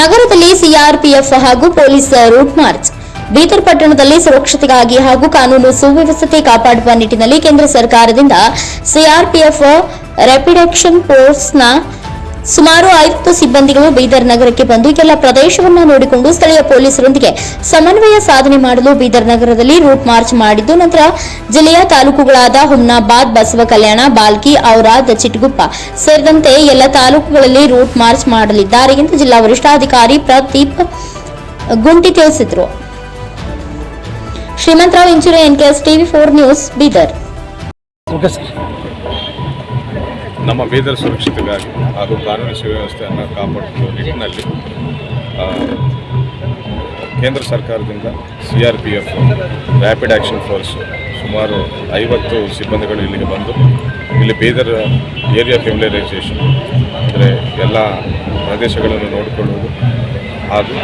ನಗರದಲ್ಲಿ ಸಿಆರ್ಪಿಎಫ್ ಹಾಗೂ police root March. Bidar ಪಟ್ಟಣದಲ್ಲಿ ಸುರಕ್ಷತೆಗಾಗಿ ಹಾಗೂ ಕಾನೂನು ಸುವ್ಯವಸ್ಥೆ ಕಾಪಾಡುವ ನಿಟ್ಟಿನಲ್ಲಿ ಕೇಂದ್ರ ಸರ್ಕಾರದಿಂದ ಸಿಆರ್ಪಿಎಫ್ ರ್ಯಾಪಿಡ್ ಆಕ್ಷನ್ ಫೋರ್ಸ್ನ ಸುಮಾರು ಆಯುಕ್ತ ಸಿಬ್ಬಂದಿಗಳು ಬೀದರ್ ನಗರಕ್ಕೆ ಬಂದು ಎಲ್ಲ ಪ್ರದೇಶವನ್ನ ನೋಡಿಕೊಂಡು ಸ್ಥಳೀಯ ಪೊಲೀಸರೊಂದಿಗೆ ಸಮನ್ವಯ ಸಾಧನೆ ಮಾಡಲು ಬೀದರ್ ನಗರದಲ್ಲಿ ರೂಟ್ ಮಾರ್ಚ್ ಮಾಡಿದ್ದು, ನಂತರ ಜಿಲ್ಲೆಯ ತಾಲೂಕುಗಳಾದ ಹುಮ್ನಾಬಾದ್ ಬಸವ ಕಲ್ಯಾಣ ಬಾಲ್ಕಿ ಔರಾದ್ ಚಿಟ್ಗುಪ್ಪ ಸೇರಿದಂತೆ ಎಲ್ಲ ತಾಲೂಕುಗಳಲ್ಲಿ ರೂಟ್ ಮಾರ್ಚ್ ಮಾಡಲಿದ್ದಾರೆ ಎಂದು ಜಿಲ್ಲಾ ವರಿಷ್ಠಾಧಿಕಾರಿ ಪ್ರದೀಪ್ ಗುಂಟಿ ತಿಳಿಸಿದರು. Shrimantrao Inchure NKS TV, four news, Bidar. ನಮ್ಮ ಬೀದರ್ ಸುರಕ್ಷತೆಗಾಗಿ ಹಾಗೂ ಕಾನೂನು ಸುವ್ಯವಸ್ಥೆಯನ್ನು ಕಾಪಾಡಿಕೊಳ್ಳುವ ನಿಟ್ಟಿನಲ್ಲಿ ಕೇಂದ್ರ ಸರ್ಕಾರದಿಂದ C R P F rapid action force ಸುಮಾರು ಐವತ್ತು ಸಿಬ್ಬಂದಿಗಳು ಇಲ್ಲಿಗೆ ಬಂದು, ಇಲ್ಲಿ ಬೀದರ್ ಏರಿಯಾ ಫೆಮಿಲರೈಸೇಷನ್ ಅಂದರೆ ಎಲ್ಲ ಪ್ರದೇಶಗಳನ್ನು ನೋಡಿಕೊಳ್ಳುವುದು ಹಾಗೂ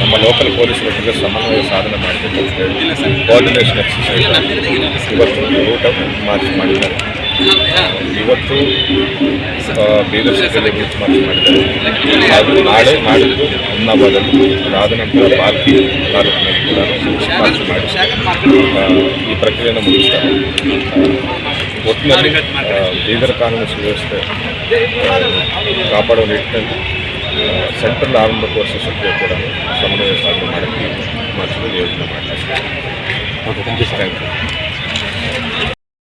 ನಮ್ಮ ಲೋಕಲ್ ಪೊಲೀಸರ ಜೊತೆ ಸಮನ್ವಯ ಸಾಧನೆ ಮಾಡಬೇಕು ಕೋಆರ್ಡಿನೇಷನ್ ಎಕ್ಸಸೈಸ್ ಇವತ್ತು ಊಟ ಮಾರ್ಚ್ ಮಾಡಿದ್ದಾರೆ. ಇವತ್ತು ಆ, ಬೀದರ್ ಸಿಟಿಯಲ್ಲಿ ರೂಟ್ ಮಾರ್ಚ್ ಮಾಡಿದ್ದಾರೆ. ಹಾಗೂ ನಾಳೆ ನಾಡಿದ್ದು ಹುಮ್ನಾಬಾದಲ್ಲಿ ಅದಾದ ನಂತರ ಬಾಕಿ ತಾಲೂಕಿನಲ್ಲಿ ಕೂಡ ಮಾರ್ಚ್ ಮಾಡಿ ಈ ಪ್ರಕ್ರಿಯೆಯನ್ನು ಮುಗಿಸ್ತಾರೆ. ಒಟ್ಟಿನಲ್ಲಿ ಬೀದರ್ ಕಾನೂನು ಸುವ್ಯವಸ್ಥೆ ಕಾಪಾಡುವ ನಿಟ್ಟಿನಲ್ಲಿ ಸೆಂಟ್ರಲ್ ಆರಂಭ ಕೋರ್ಸ್ ಜೊತೆ ಕೂಡ ಸಮನ್ವಯ ಸಾಧನೆ ಮಾಡಿ ಮಾರ್ಚಲ್ಲಿ ಯೋಜನೆ ಮಾಡ್ತಾರೆ okay thank you sir thank you